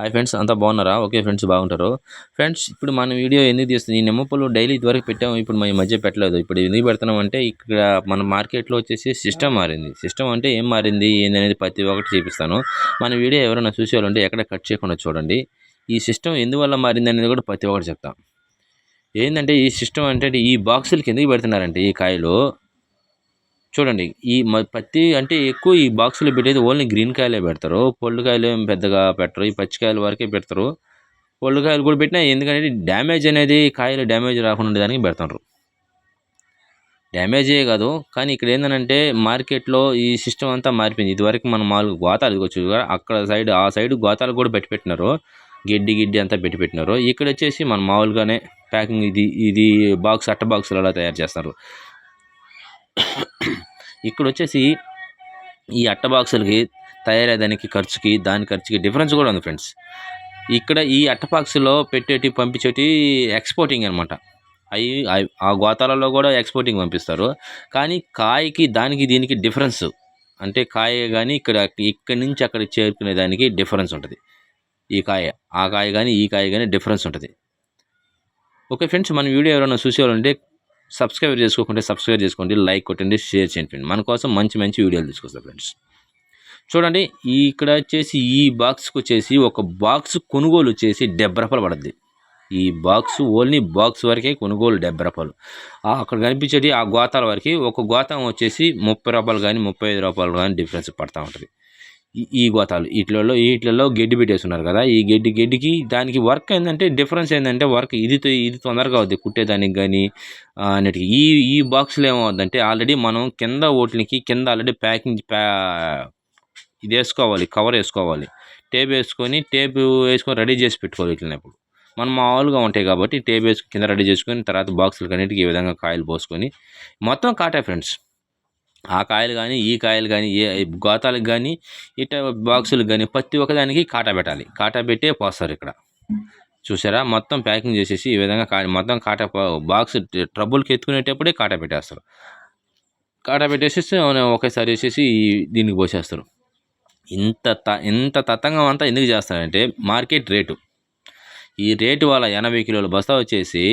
Hi friends అంతా బాగున్నారా? Okay friends బాగుంటారు. ఫ్రెండ్స్ ఇప్పుడు మన వీడియో ఎందుకు తీస్తుంది ఈ నిమ్మపళ్ళు డైలీ ఇదివరకు పెట్టాము ఇప్పుడు మన ఈ మధ్య పెట్టలేదు. ఇప్పుడు ఎందుకు పెడుతున్నాం అంటే ఇక్కడ మన మార్కెట్లో వచ్చేసి సిస్టమ్ మారింది. సిస్టమ్ అంటే ఏం మారింది ఏందనేది ప్రతి ఒక్కటి చూపిస్తాను. మన వీడియో ఎవరైనా చూసేవాళ్ళంటే ఎక్కడ కట్ చేయకుండా చూడండి. ఈ సిస్టమ్ ఎందువల్ల మారింది అనేది కూడా ప్రతి ఒక్కటి చెప్తాం. ఏంటంటే ఈ సిస్టమ్ అంటే ఈ బాక్సులకి ఎందుకు పెడుతున్నారంటే ఈ కాయలు చూడండి ఈ మ పత్తి అంటే ఎక్కువ ఈ బాక్సులో పెట్టేది ఓన్లీ గ్రీన్ కాయలే పెడతారు. పొళ్ళు కాయలు ఏం పెద్దగా పెట్టరు. ఈ పచ్చికాయల వరకే పెడతారు. పొళ్ళు కాయలు కూడా పెట్టినా ఎందుకంటే డ్యామేజ్ అనేది కాయలు డ్యామేజ్ రాకుండా ఉండేదానికి పెడతారు. డ్యామేజే కాదు. కానీ ఇక్కడ ఏంటంటే మార్కెట్లో ఈ సిస్టమ్ అంతా మారిపోయింది. ఇదివరకు మనం మామూలుగా గోతాలు ఇదిగొచ్చు అక్కడ సైడ్ ఆ సైడ్ గోతాలు కూడా పెట్టి పెట్టినారు. గిడ్డి గిడ్డి అంతా పెట్టి పెట్టినారు. ఇక్కడ వచ్చేసి మనం మామూలుగానే ప్యాకింగ్ ఇది ఇది బాక్స్ అట్ట బాక్సులలో అలా తయారు చేస్తారు. ఇక్కడ వచ్చేసి ఈ అట్ట బాక్సులకి తయారయ్యేదానికి ఖర్చుకి దాని ఖర్చుకి డిఫరెన్స్ కూడా ఉంది ఫ్రెండ్స్. ఇక్కడ ఈ అట్ట బాక్సులో పెట్టేటి పంపించేటి ఎక్స్పోర్టింగ్ అనమాట అవి ఆ గోతాలలో కూడా ఎక్స్పోర్టింగ్ పంపిస్తారు. కానీ కాయకి దానికి దీనికి డిఫరెన్స్. అంటే కాయ కానీ ఇక్కడ ఇక్కడి నుంచి అక్కడ చేరుకునే దానికి డిఫరెన్స్ ఉంటుంది. ఈ కాయ ఆ కాయ కానీ ఈ కాయ కానీ డిఫరెన్స్ ఉంటుంది. ఓకే ఫ్రెండ్స్ మన వీడియో ఎవరైనా చూసేవాళ్ళంటే సబ్స్క్రైబ్ చేసుకోకుంటే సబ్స్క్రైబ్ చేసుకోండి లైక్ కొట్టండి షేర్ చేయండి ఫ్రెండ్ మన కోసం మంచి మంచి వీడియోలు తీసుకొస్తాం ఫ్రెండ్స్ చూడండి ఇక్కడ వచ్చేసి ఈ బాక్స్కి వచ్చేసి ఒక బాక్స్ కొనుగోలు వచ్చేసి డెబ్బై రూపాయలు పడుద్ది. ఈ బాక్స్ ఓన్లీ బాక్స్ వరకే కొనుగోలు డెబ్బై రూపాయలు. అక్కడ కనిపించేది ఆ గోతాల వరకు. ఒక గోతం వచ్చేసి ముప్పై రూపాయలు కానీ ముప్పై ఐదు రూపాయలు కానీ డిఫరెన్స్ పడుతూ ఉంటుంది. ఈ గోతాలు. వీటిలలో వీటిలలో గడ్డి పెట్టేస్తున్నారు కదా. ఈ గడ్డి గడ్డికి దానికి వర్క్ ఏంటంటే డిఫరెన్స్ ఏంటంటే వర్క్ ఇది ఇది తొందరగా అవుద్ది కుట్టేదానికి కానీ అన్నిటికి. ఈ ఈ బాక్స్లో ఏమవుద్దంటే ఆల్రెడీ మనం కింద ఓట్లకి కింద ఆల్రెడీ ప్యాకింగ్ ప్యా ఇది వేసుకోవాలి కవర్ వేసుకోవాలి. టేప్ వేసుకొని టేప్ వేసుకొని రెడీ చేసి పెట్టుకోవాలి వీటిని ఇప్పుడు మనం మామూలుగా ఉంటాయి కాబట్టి టేప్ వేసుకుని కింద రెడీ చేసుకొని తర్వాత బాక్సులు అన్నిటికీ ఈ విధంగా కాయలు పోసుకొని. మొత్తం కాటా ఫ్రెండ్స్. ఆ కాయలు కానీ ఈ కాయలు కానీ ఏ గోతాలకు కానీ ఇట బాక్సులకు కానీ ప్రతి ఒక్కదానికి కాటా పెట్టాలి. కాటా పెట్టే పోస్తారు ఇక్కడ. చూసారా? మొత్తం ప్యాకింగ్ చేసేసి ఈ విధంగా కా మొత్తం కాటా బాక్స్ ట్రబుల్కి ఎత్తుకునేటప్పుడే కాటా పెట్టేస్తారు. కాటా పెట్టేసేసి ఒకేసారి వేసేసి దీనికి పోసేస్తారు. ఇంత త ఇంత తతంగం అంతా ఎందుకు చేస్తారంటే మార్కెట్ రేటు. ఈ రేటు వల్ల ఎనభై కిలోల బస్తా వచ్చేసి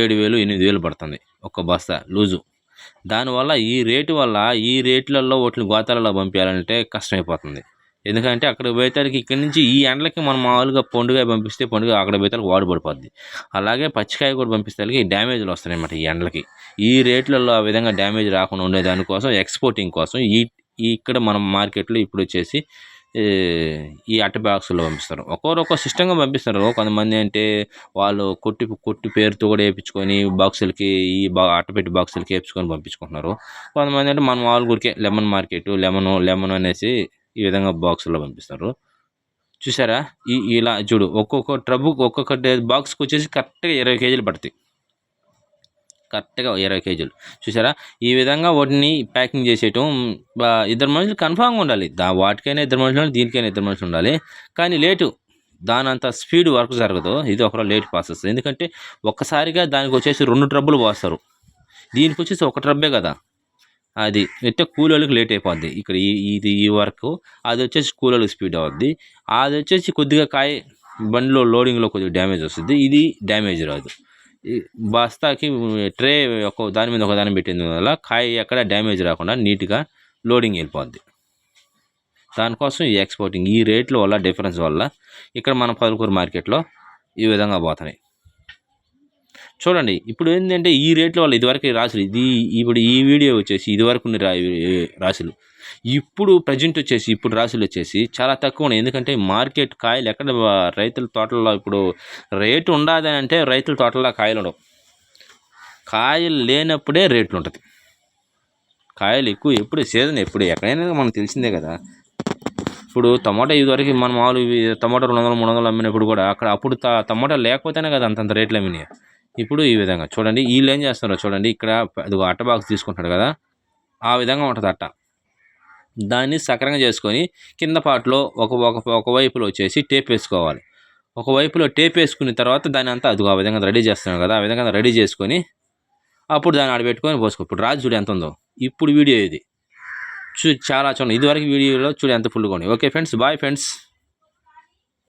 ఏడు వేలు ఎనిమిది వేలు పడుతుంది. ఒక బస్తా లూజు. దానివల్ల ఈ రేటు వల్ల ఈ రేట్లలో వాటిని గోతాలలో పంపించాలంటే కష్టమైపోతుంది. ఎందుకంటే అక్కడ పోయేతానికి ఇక్కడి నుంచి ఈ ఎండలకి మనం మామూలుగా పండుగ పంపిస్తే పండుగ అక్కడ పోయేతానికి వాడు పడిపోద్ది అలాగే పచ్చికాయ కూడా పంపిస్తే డ్యామేజ్లు వస్తాయి అన్నమాట ఈ ఎండలకి. ఈ రేట్లలో ఆ విధంగా డ్యామేజ్ రాకుండా ఉండేదానికోసం ఎక్స్పోర్టింగ్ కోసం ఈ ఇక్కడ మనం మార్కెట్లో ఇప్పుడు వచ్చేసి ఈ అట్ట బాక్సులో పంపిస్తారు. ఒక్కొక్కరు సిస్టంగా పంపిస్తారు. కొంతమంది అంటే వాళ్ళు కొట్టి కొట్టి పేరుతో కూడా వేయించుకొని బాక్సులకి ఈ బా అట్టపెట్టి బాక్సులకి వేపించుకొని పంపించుకుంటున్నారు. కొంతమంది అంటే మన వాళ్ళ ఊరికే లెమన్ మార్కెట్ లెమన్ లెమన్ అనేసి ఈ విధంగా బాక్సుల్లో పంపిస్తారు. చూసారా? ఈ ఇలా చూడు ఒక్కొక్క ట్రబు ఒక్కొక్క బాక్స్కి వచ్చేసి కరెక్ట్గా ఇరవై కేజీలు పడతాయి. కరెక్ట్గా ఇరవై కేజీలు. చూసారా ఈ విధంగా వాటిని ప్యాకింగ్ చేసేయటం ఇద్దరు మనుషులు కన్ఫామ్గా ఉండాలి. దా వాటికైనా ఇద్దరు మనుషులు దీనికైనా ఇద్దరు మనుషులు ఉండాలి. కానీ లేటు దాని అంత స్పీడ్ వర్క్ జరగదు. ఇది ఒకరో లేట్ ప్రాసెస్. ఎందుకంటే ఒక్కసారిగా దానికి వచ్చేసి రెండు ట్రబ్బులు పోస్తారు. దీనికి వచ్చేసి ఒక ట్రబ్బే కదా. అది అయితే కూలోళ్ళకి లేట్ అయిపోద్ది. ఇక్కడ ఈ ఇది ఈ వర్క్ అది వచ్చేసి కూలోళ్ళకి స్పీడ్ అవుద్ది. అది వచ్చేసి కొద్దిగా కాయ బండిలో లోడింగ్లో కొద్దిగా డ్యామేజ్ వస్తుంది. ఇది డ్యామేజ్ రాదు. బస్తాకి ట్రే ఒక దాని మీద ఒక దాని పెట్టింది వల్ల కాయ ఎక్కడ డ్యామేజ్ రాకుండా నీట్గా లోడింగ్ వెళ్ళిపోద్ది. దానికోసం ఈ ఎక్స్పోర్టింగ్ ఈ రేట్ల వల్ల డిఫరెన్స్ వల్ల ఇక్కడ మన పలుకూరు మార్కెట్లో ఈ విధంగా పోతున్నాయి. చూడండి ఇప్పుడు ఏంటంటే ఈ రేట్ల వల్ల ఇదివరకు రాసులు ఇది ఇప్పుడు ఈ వీడియో వచ్చేసి ఇదివరకు రాసులు. ఇప్పుడు ప్రజెంట్ వచ్చేసి ఇప్పుడు రాసులు వచ్చేసి చాలా తక్కువ ఉన్నాయి. ఎందుకంటే మార్కెట్ కాయలు ఎక్కడ రైతుల తోటల్లో ఇప్పుడు రేటు ఉండదని అంటే రైతుల తోటల్లో కాయలు ఉండవు. కాయలు లేనప్పుడే రేట్లు ఉంటుంది. కాయలు ఎక్కువ ఎప్పుడు సీజన్ ఎప్పుడు ఎక్కడైనా మనకు తెలిసిందే కదా. ఇప్పుడు టమాటా ఇదివరకు మన మామూలు టమాటా రెండు వందలు మూడు వందలు అమ్మినప్పుడు కూడా అక్కడ అప్పుడు టమాటా లేకపోతేనే కదా అంతంత రేట్లు అమ్మినాయి. ఇప్పుడు ఈ విధంగా చూడండి వీళ్ళు ఏం చేస్తున్నారో చూడండి ఇక్కడ అది అట్ట బాక్స్ తీసుకుంటాడు కదా ఆ విధంగా ఉంటుంది అట్ట. దాన్ని సక్రంగా చేసుకొని కింద పాటలో ఒక ఒక ఒకవైపులో వచ్చేసి టేప్ వేసుకోవాలి. ఒకవైపులో టేప్ వేసుకున్న తర్వాత దాని అంతా అదిగో ఆ విధంగా రెడీ చేస్తున్నాం కదా ఆ విధంగా రెడీ చేసుకొని అప్పుడు దాన్ని ఆడబెట్టుకొని పోసుకో. ఇప్పుడు రాజు చూడు ఎంత ఉందో. ఇప్పుడు వీడియో ఇది. చూ చాలా చూడండి. ఇదివరకు వీడియోలో చూడు ఎంత ఫుల్గా ఉంది. Okay friends bye friends.